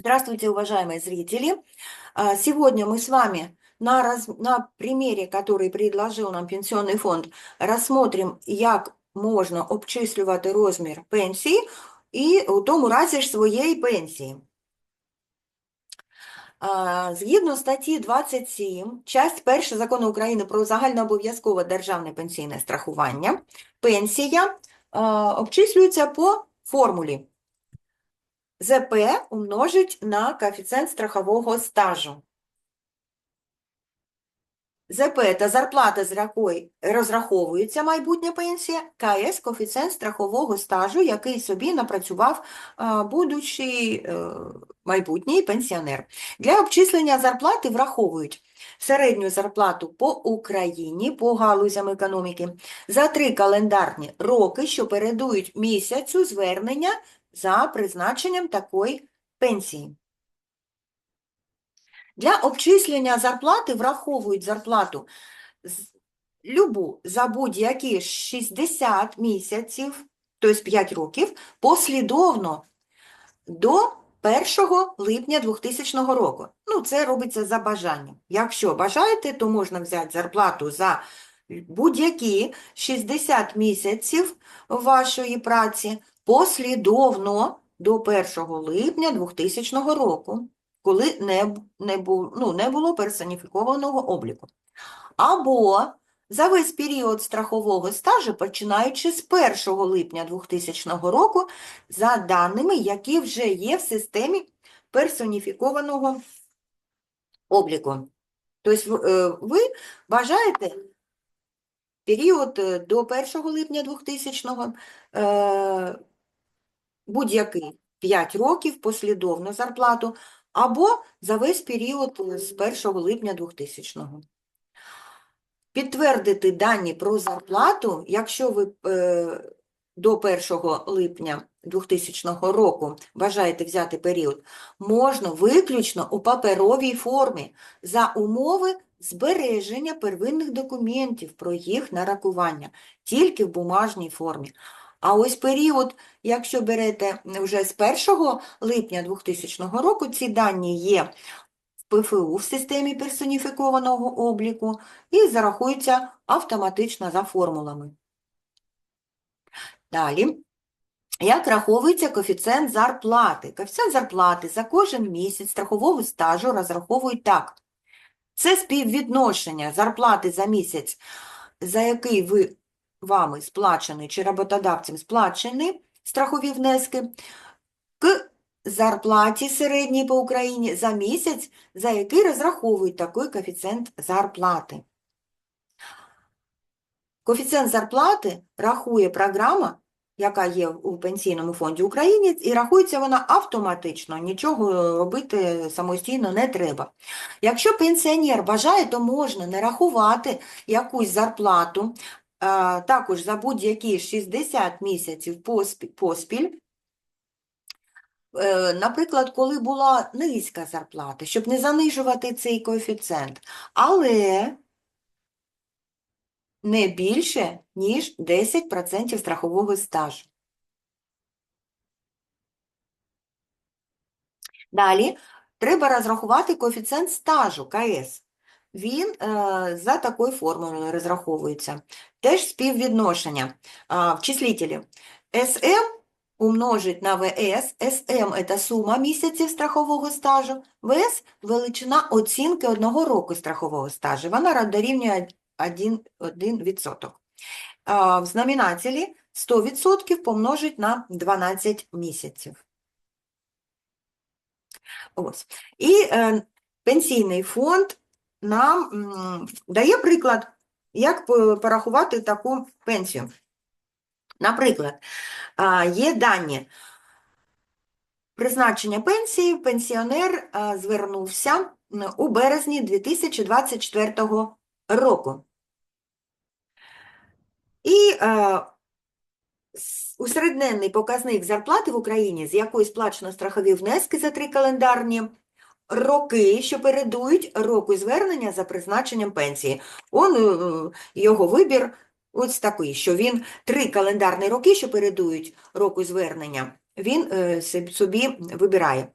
Здравствуйте, уважаемые зрители! А, Сегодня мы с вами на, раз- на примере, который предложил нам Пенсионный фонд, рассмотрим, як можна обчислювати розмір пенсії і у тому разі ж своєї пенсії. А, Згідно статті 27, часть 1 Закону України про загальнообов'язкове державне пенсійне страхування, пенсія а, обчислюється по формулі ЗП умножить на коефіцієнт страхового стажу. ЗП – це зарплата, з якої розраховується майбутня пенсія, КС – коефіцієнт страхового стажу, який собі напрацював а, будучий е, майбутній пенсіонер. Для обчислення зарплати враховують середню зарплату по Україні, по галузям економіки, за три календарні роки, що передують місяцю звернення за призначенням такої пенсії. Для обчислення зарплати враховують зарплату любу за будь-які 60 місяців, тобто 5 років, послідовно до 1 липня 2000 року. Ну, це робиться за бажанням. Якщо бажаєте, то можна взяти зарплату за будь-які 60 місяців вашої праці послідовно до 1 липня 2000 року, коли не, не, бу- ну, не було персоніфікованого обліку. Або за весь період страхового стажу, починаючи з 1 липня 2000 року, за даними, які вже є в системі персоніфікованого обліку. Тобто е, ви бажаєте період е, до 1 липня 2000 е, будь-який 5 років послідовно зарплату, або за весь період е, з 1 липня 2000-го. Підтвердити дані про зарплату, якщо ви е, до 1 липня 2000 року бажаєте взяти період, можна виключно у паперовій формі за умови збереження первинних документів про їх нарахування, тільки в бумажній формі. А ось період, якщо берете вже з 1 липня 2000 року, ці дані є в ПФУ в системі персоніфікованого обліку і зарахуються автоматично за формулами. Далі. Як раховується коефіцієнт зарплати? Коефіцієнт зарплати за кожен місяць страхового стажу розраховують так. Це співвідношення зарплати за місяць, за який ви вами сплачені чи роботодавцем сплачені страхові внески, к зарплаті середній по Україні за місяць, за який розраховують такий коефіцієнт зарплати. Коефіцієнт зарплати рахує програма, яка є у Пенсійному фонді України, і рахується вона автоматично, нічого робити самостійно не треба. Якщо пенсіонер бажає, то можна не рахувати якусь зарплату, також за будь-які 60 місяців поспіль, Е, Наприклад, коли була низька зарплата, щоб не занижувати цей коефіцієнт, але не більше, ніж 10% страхового стажу. Далі треба розрахувати коефіцієнт стажу КС. Він е, за такою формулою розраховується. Теж співвідношення в числителі. СМ умножить на ВС. СМ – это сума місяців страхового стажу. ВС – величина оцінки одного року страхового стажу. Вона дорівнює 1, 1%. А, в знаменателі 100% помножить на 12 місяців. Ось. І е, пенсійний фонд нам дає приклад, як порахувати таку пенсію. Наприклад, є дані. Призначення пенсії, пенсіонер звернувся у березні 2024 року. І е, усередненний показник зарплати в Україні, з якої сплачено страхові внески за три календарні роки, що передують року звернення за призначенням пенсії. Он, е, його вибір ось такий, що він три календарні роки, що передують року звернення, він е, собі вибирає.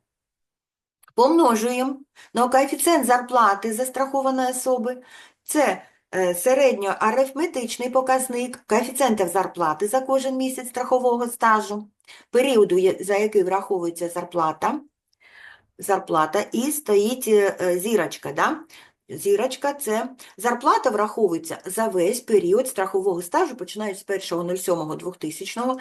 Помножуємо на коефіцієнт зарплати застрахованої особи. Це е, середньоарифметичний показник коефіцієнтів зарплати за кожен місяць страхового стажу, періоду, за який враховується зарплата, зарплата і стоїть е, е, зірочка. Да? Зірочка – це зарплата враховується за весь період страхового стажу, починаючи з 1.07.2000,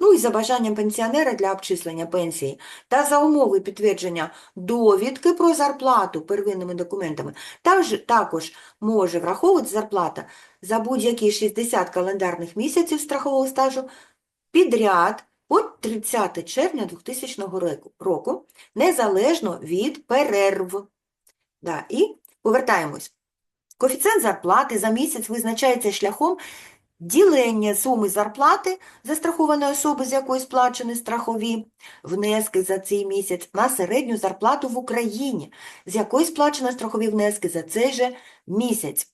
ну і за бажанням пенсіонера для обчислення пенсії, та за умови підтвердження довідки про зарплату первинними документами. Також, також може враховувати зарплата за будь-які 60 календарних місяців страхового стажу підряд по 30 червня 2000 року- незалежно від перерв. Да, і повертаємось. Коефіцієнт зарплати за місяць визначається шляхом ділення суми зарплати застрахованої особи, з якої сплачені страхові внески за цей місяць, на середню зарплату в Україні, з якої сплачено страхові внески за цей же місяць.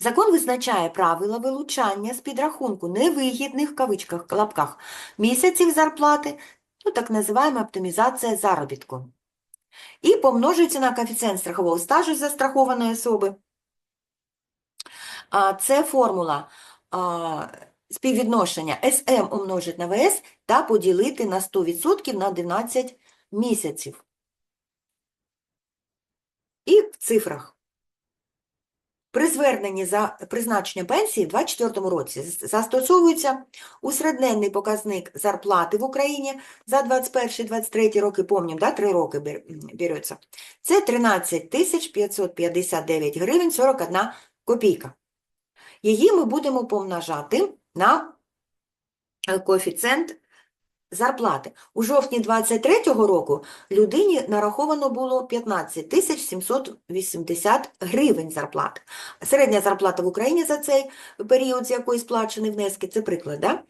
Закон визначає правила вилучання з підрахунку невигідних в кавичках лапках місяців зарплати, ну так називаємо оптимізація заробітку і помножується на коефіцієнт страхового стажу застрахованої особи. Це формула співвідношення СМ умножити на ВС та поділити на 100% на 12 місяців. І в цифрах. При зверненні за призначення пенсії в 2024 році застосовується усередненний показник зарплати в Україні за 21-23 роки, помнім, да, 3 роки бер- береться. Це 13 тисяч 559 гривень 41 копійка. Її ми будемо помножати на коефіцієнт зарплати. У жовтні 23-го року людині нараховано було 15 тисяч 780 гривень зарплати. Середня зарплата в Україні за цей період, з якої сплачені внески, це приклад, да?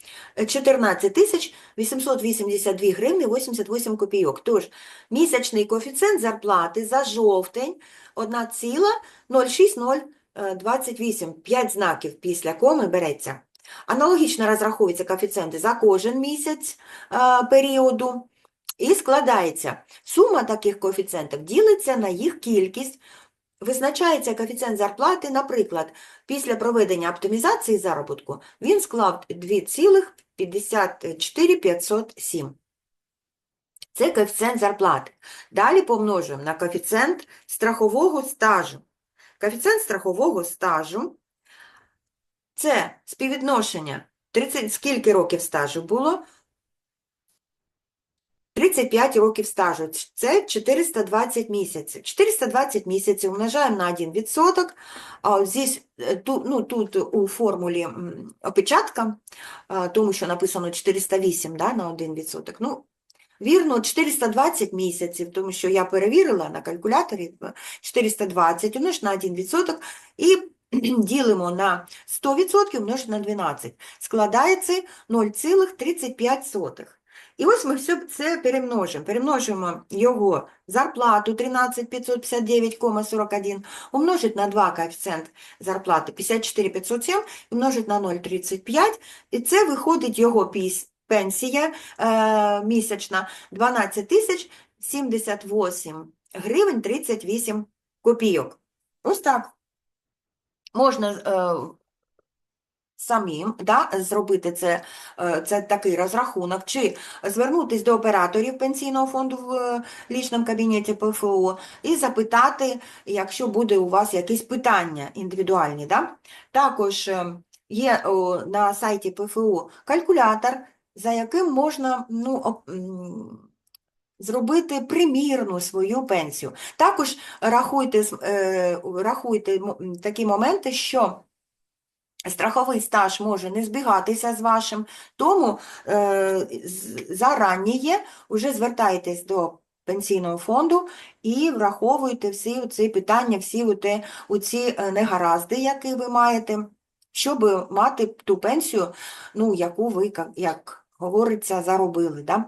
14 тисяч 882 гривні 88 копійок. Тож, місячний коефіцієнт зарплати за жовтень 1,06028, 5 знаків після коми береться. Аналогічно розраховуються коефіцієнти за кожен місяць а, періоду і складається. Сума таких коефіцієнтів ділиться на їх кількість. Визначається коефіцієнт зарплати, наприклад, після проведення оптимізації заробітку він склав 2,54507. Це коефіцієнт зарплати. Далі помножуємо на коефіцієнт страхового стажу. Коефіцієнт страхового стажу це співвідношення 30, скільки років стажу було? 35 років стажу. Це 420 місяців. 420 місяців умножаємо на 1%. А здесь, е, ну, тут у формулі опечатка, тому що написано 408 да, на 1%. Ну, вірно, 420 місяців, тому що я перевірила на калькуляторі е, 420 умнож на 1% і ділимо на 100% умножити на 12. Складається 0,35. І ось ми все це перемножимо. Перемножимо його зарплату 13559,41, умножить на 2 коефіцієнт зарплати 54507, умножить на 0,35, і це виходить його пенсія е, місячна 12 тисяч 78 гривень 38 копійок. Ось так. Можна е, самим да, зробити це, е, це такий розрахунок, чи звернутися до операторів пенсійного фонду в е, лічному кабінеті ПФО і запитати, якщо буде у вас якісь питання індивідуальні. Да? Також є на сайті ПФО калькулятор, за яким можна ну, зробити примірну свою пенсію. Також рахуйте, е, рахуйте такі моменти, що страховий стаж може не збігатися з вашим, тому е, зараніє вже звертайтесь до пенсійного фонду і враховуйте всі ці питання, всі оці е, негаразди, які ви маєте, щоб мати ту пенсію, ну, яку ви, як говориться, заробили. Да?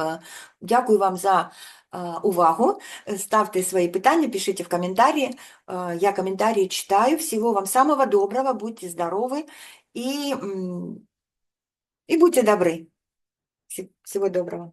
Е, Дякую вам за е, увагу. Е, Ставте свои питания, пишите в комментарии. Э, Я комментарии читаю. Всего вам самого доброго, будьте здоровы и, м, и будьте добры. Все- Всего доброго.